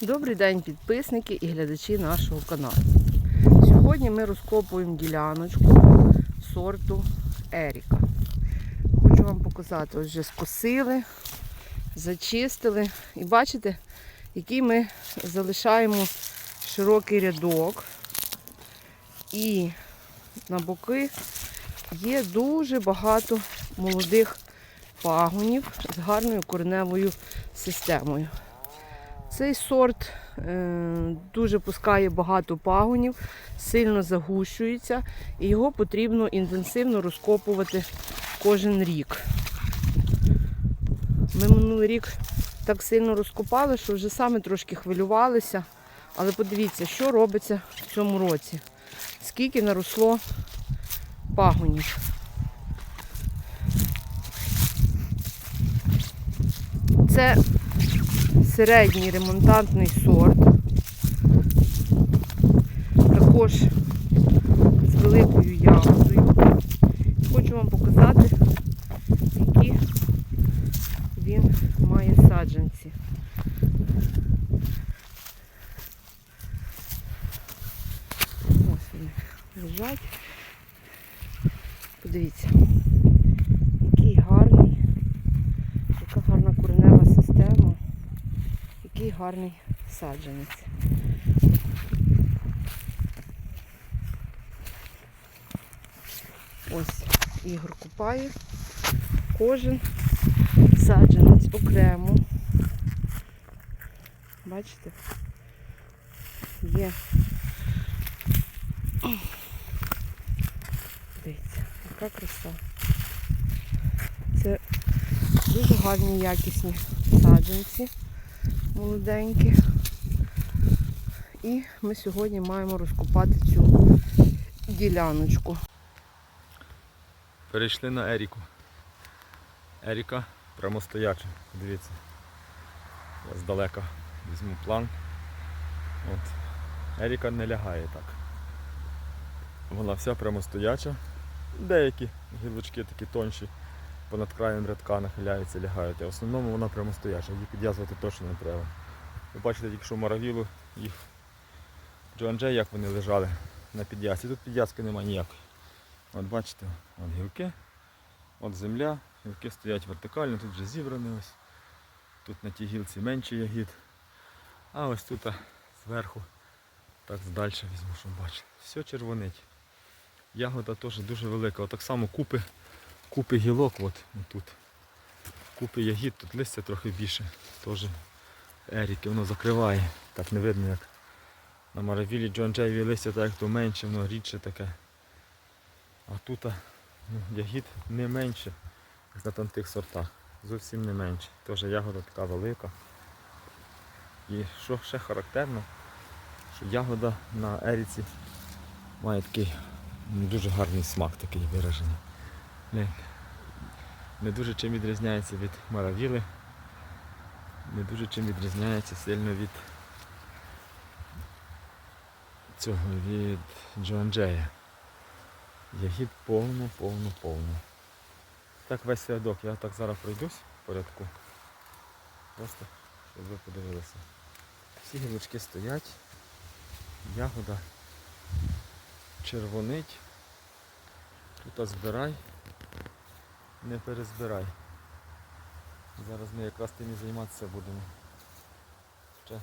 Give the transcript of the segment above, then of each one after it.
Добрий день, підписники і глядачі нашого каналу. Сьогодні ми розкопуємо діляночку сорту Еріка. Хочу вам показати, ось вже скосили, зачистили. І бачите, який ми залишаємо широкий рядок. І на боки є дуже багато молодих пагонів з гарною кореневою системою. Цей сорт е, дуже пускає багато пагонів, сильно загущується, і його потрібно інтенсивно розкопувати кожен рік. Ми минулий рік так сильно розкопали, що вже саме трошки хвилювалися. Але подивіться, що робиться в цьому році. Скільки наросло пагонів. Це середній ремонтантний сорт. Також з великою ягодою. Хочу вам показати, які він має саджанці. Ось вони лежать. Подивіться, який гарний, яка гарна коренева система. Який гарний саджанець. Ось Ігор купає. Кожен саджанець окремо. Бачите? Є. Дивіться, яка краса. Це дуже гарні якісні саджанці молоденькі. І ми сьогодні маємо розкопати цю діляночку. Перейшли на Еріку. Еріка прямостояча. Дивіться. Я здалека візьму план. От. Еріка не лягає так. Вона вся прямостояча. Деякі гілочки такі тонші понад краєм рядка нахиляються, лягають. А в основному вона прямостояча. Її підв'язувати точно не треба. Ви бачите тільки що муравілу їх Джоан Джей, як вони лежали на підв'язці. Тут підв'язки немає ніякої. От бачите, от гілки, от земля, гілки стоять вертикально, тут вже зібрані ось. Тут на тій гілці менше ягід. А ось тут зверху, так далі візьму, щоб бачили. Все червонить. Ягода теж дуже велика. От так само купи, купи гілок, от, тут. Купи ягід, тут листя трохи більше. Теж еріки, воно закриває. Так не видно як. На маравілі Джон Джейві листя так то менше, воно рідше таке. А тут ну, ягід не менше, як на тонких сортах. Зовсім не менше. Теж ягода така велика. І що ще характерно, що ягода на еріці має такий дуже гарний смак такий виражений. Не, не дуже чим відрізняється від маравіли. Не дуже чим відрізняється сильно від цього, від Джоан Джея. Ягід повно, повно, повно. Так весь рядок. Я так зараз пройдусь по рядку. Просто, щоб ви подивилися. Всі гілочки стоять. Ягода червонить. Тут збирай, не перезбирай. Зараз ми якраз тим і займатися будемо. Ще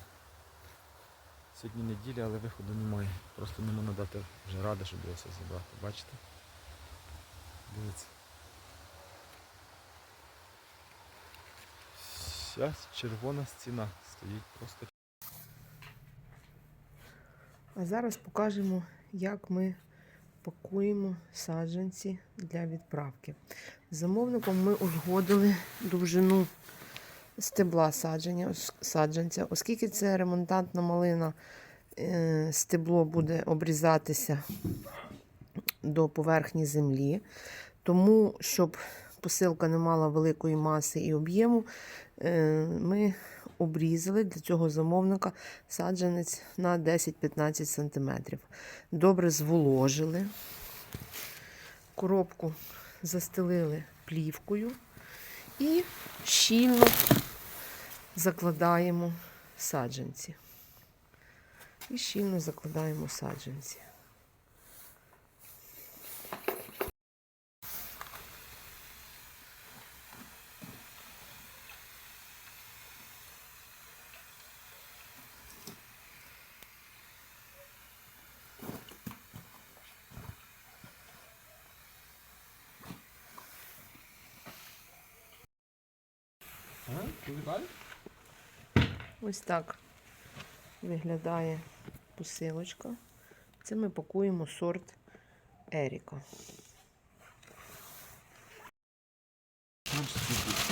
сьогодні неділя, але виходу немає. Просто не можна дати вже ради, щоб його все зібрати. Бачите? Дивіться. Вся червона стіна стоїть просто. А зараз покажемо, як ми пакуємо саджанці для відправки. Замовником ми узгодили довжину стебла садження, саджанця, оскільки це ремонтантна малина, е, стебло буде обрізатися до поверхні землі. Тому, щоб посилка не мала великої маси і об'єму, е, ми обрізали для цього замовника саджанець на 10-15 см. Добре зволожили. Коробку застелили плівкою і щільно закладаємо саджанці. І щільно закладаємо саджанці. Ось так виглядає посилочка. Це ми пакуємо сорт Еріка.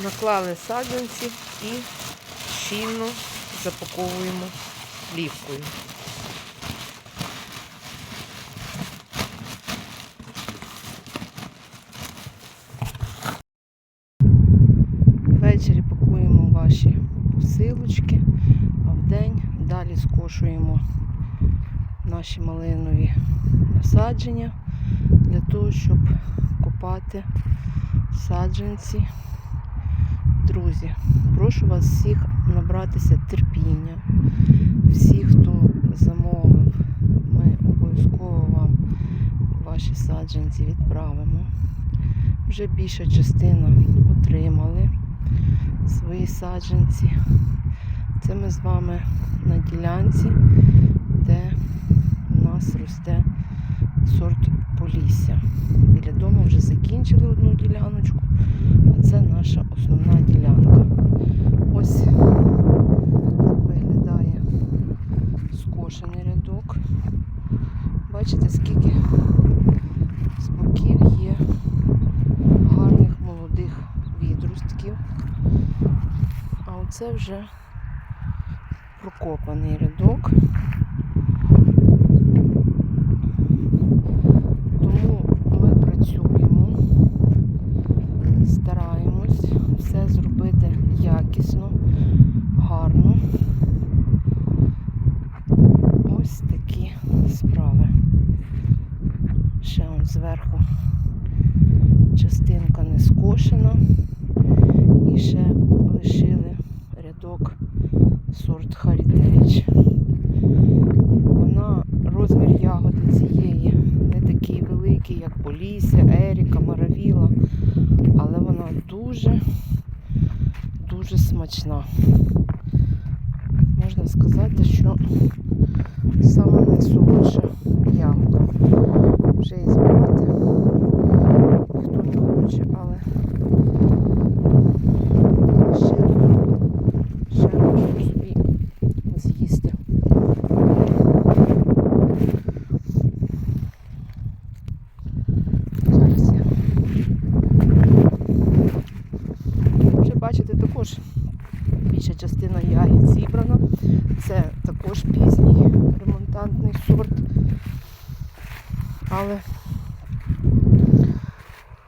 Наклали саджанці і щільно запаковуємо плівкою. Ввечері пакуємо ваші посилочки, а вдень далі скошуємо наші малинові насадження для того, щоб копати саджанці. Друзі, прошу вас всіх набратися терпіння. Всі, хто замовив, ми обов'язково вам ваші саджанці відправимо. Вже більша частина отримали свої саджанці. Це ми з вами на ділянці, де у нас росте сорт Полісся. Біля дому вже закінчили одну діляночку, а це наша основна ділянка. Ось так виглядає скошений рядок. Бачите, скільки з боків є гарних молодих відростків. А оце вже прокопаний рядок. Тому ми працюємо, стараємось все зробити якісно, гарно. Ось такі справи. Ще он зверху частинка не скошена. І ще лишили рядок сорт Heritage. Вона розмір ягоди цієї не такий великий, як Полісся, Еріка, Маравіла, але вона дуже, дуже смачна. Можна сказати, що саме найсолодша ягода. Вже і збирати ніхто не хоче, але ще, ще можемо собі з'їсти. Зараз я. Вже бачите, також більша частина ягід зібрана. Це також пізній ремонтантний сорт. Але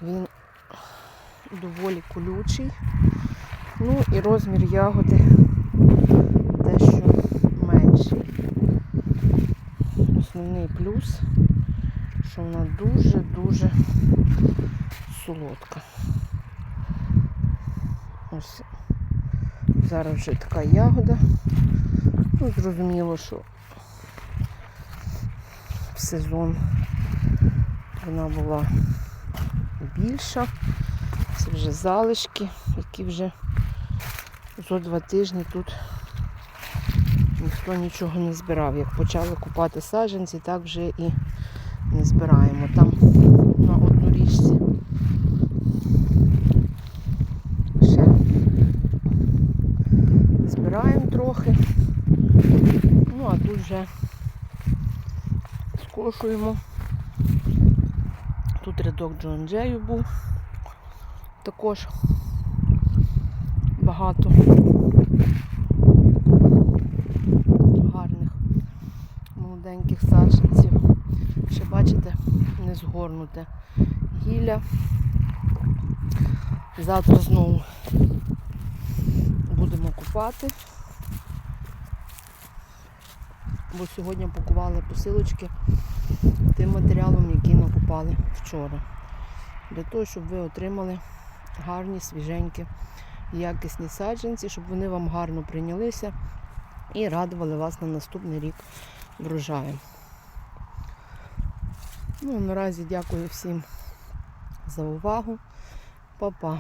він доволі колючий. Ну і розмір ягоди дещо менший. Основний плюс, що вона дуже-дуже солодка. Ось зараз вже така ягода. Ну, зрозуміло, що сезон вона була більша. Це вже залишки, які вже зо два тижні тут ніхто нічого не збирав. Як почали купати саджанці, так вже і не збираємо. Там на однорічці ще збираємо трохи. Ну, а тут вже скошуємо. Тут рядок Джон Джею був. Також багато гарних молоденьких саджанців. Ще бачите, не згорнуте гілля. Завтра знову будемо купати. Бо сьогодні пакували посилочки тим матеріалом, який накупали вчора. Для того, щоб ви отримали гарні, свіженькі, якісні саджанці, щоб вони вам гарно прийнялися і радували вас на наступний рік врожаєм. Ну, наразі дякую всім за увагу. Па-па.